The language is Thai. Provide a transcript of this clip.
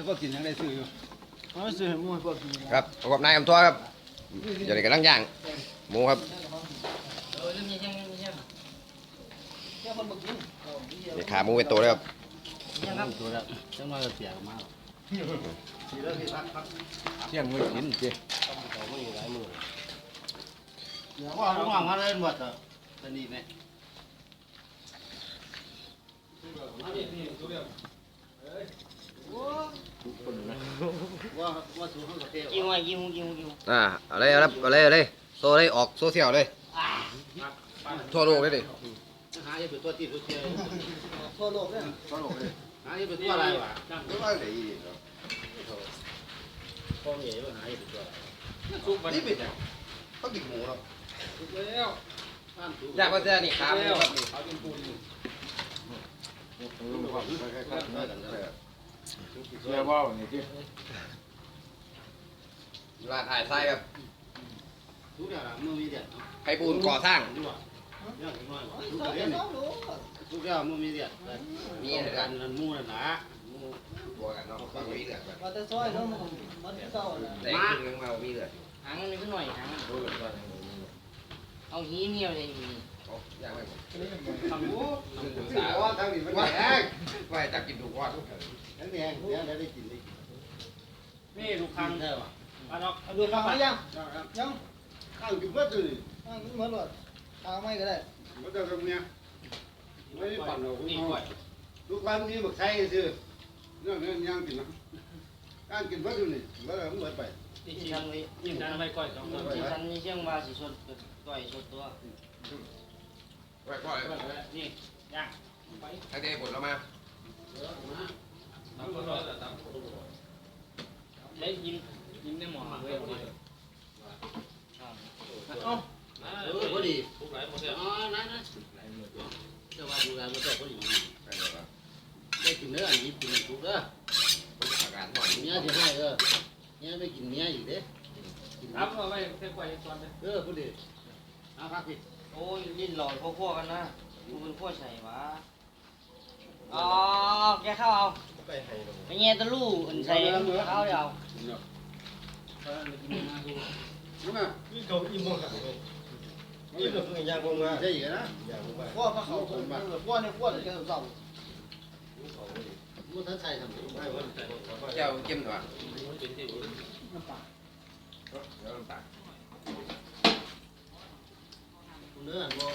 อพวกกินยังได้ซื้ออยู่อ๋อซื้อให้หมูให้พวกกินครับประกอบนายอำตัวครับเดี๋ยวนี้กำลังย่างหมูครับเออเรื่องนี้ยังยังยังนี่ขาหมูเป็นตัวเลยครับยังครับตัวแล้วจังมาเสียมาเที่ยงไม่กินเจ้เดี๋ยวว่าลุงหวังมาเล่นหมดอะตอนนี้ไหมว่าว่าสูงเขาเกี่ยว กินไว้กินหูกินหูกินหูอ่าเอาเลยเอาเลยเอาเลยเอาเลยโซเลยออกโซเชียลเลยทั่วโลกเลยดิหาจะเป็นตัวตีตัวเชียวทั่วโลกเลยทั่วโลกเลยหาจะเป็นตัวอะไรวะไม่ว่าไหนพ่อใหญ่ว่าหาจะเป็นตัวนี่เป็นต้องกินหมูครับอยากมาเจอนี่ขาหมูครับนี่เชื่อว่านี่ที่ร้านถ่าย ไส้ครับทุกอย่างมือมีเดียดไข่ปูนก่อสร้าง ทุกอย่างน้อยทุกอย่างทุกอย่างมือมีเดียดมีมีอะไรกักันนนั่นมูนั่นนะมูบัวกันเนาะบางมีเลือดแบบมาแต่ซอยเนาะมันมันเก่าน่ะแต่ครึ่งนึงมามีเลือดหางมันขึ้นหน่อยหางเอาหีเมียวเลยหีโอ้ยากไม่หมดทำมูศึกษาว่าทางนี้มันแย่ไม่จับกินถูกว่านั่น เองเดี๋ยวได้กินได้นี่ลูกคังเด้อว่ะมาดอกเอาดูฟังหรือยังยังข้างกินเบิดเลยฟังเหมือนว่าเอาไม่ก็ได้มันจะทำเนี่ยไม่ได้ปั่นเรานี่คุณก่อยลูกบ้านนี้บักไส้ซื้อเรื่องนี้ยังกินนะการกินเบิดอยู่นี่เบิดเบิดไปที่ฉันไว้ที่ฉันไว้ก่อยสองตัวที่ฉันนี่เชื่องว่าสิสดก่อยสดตัวไว้ก่อนนี่ย่างทั้งที่ผลเรามา เล่นยิ้มยิ้มได้หมอเว้ยเอ้าเออพอดีอ๋อนั่นนะจะว่าดูแลมันก็พอดีได้กินเนื้อยิ้กินถูกเด้ออาการหน่อยเมียจะให้เออเมียไม่กินเมียอีกเด้กินครับเอาไว้เส้นไก่ก่อนเลยเออพอดีเอาครับพี่โอ้ยลิ้นหลอยพวกๆกันนะกูเป็นพวกใส่หวะอ๋อแกเข้าเอาไปแง่ตะลู่อื่นใส่เข้าเดี๋ยว นั่นน่ะใช่อีกนะพ่อพระเขาพ่อเนี่ยพ่อจะเก่ามูท่านใส่ทำไมเจ้าจิ้มหน่อยเดี๋ยวน้ำตาเนื้อบ่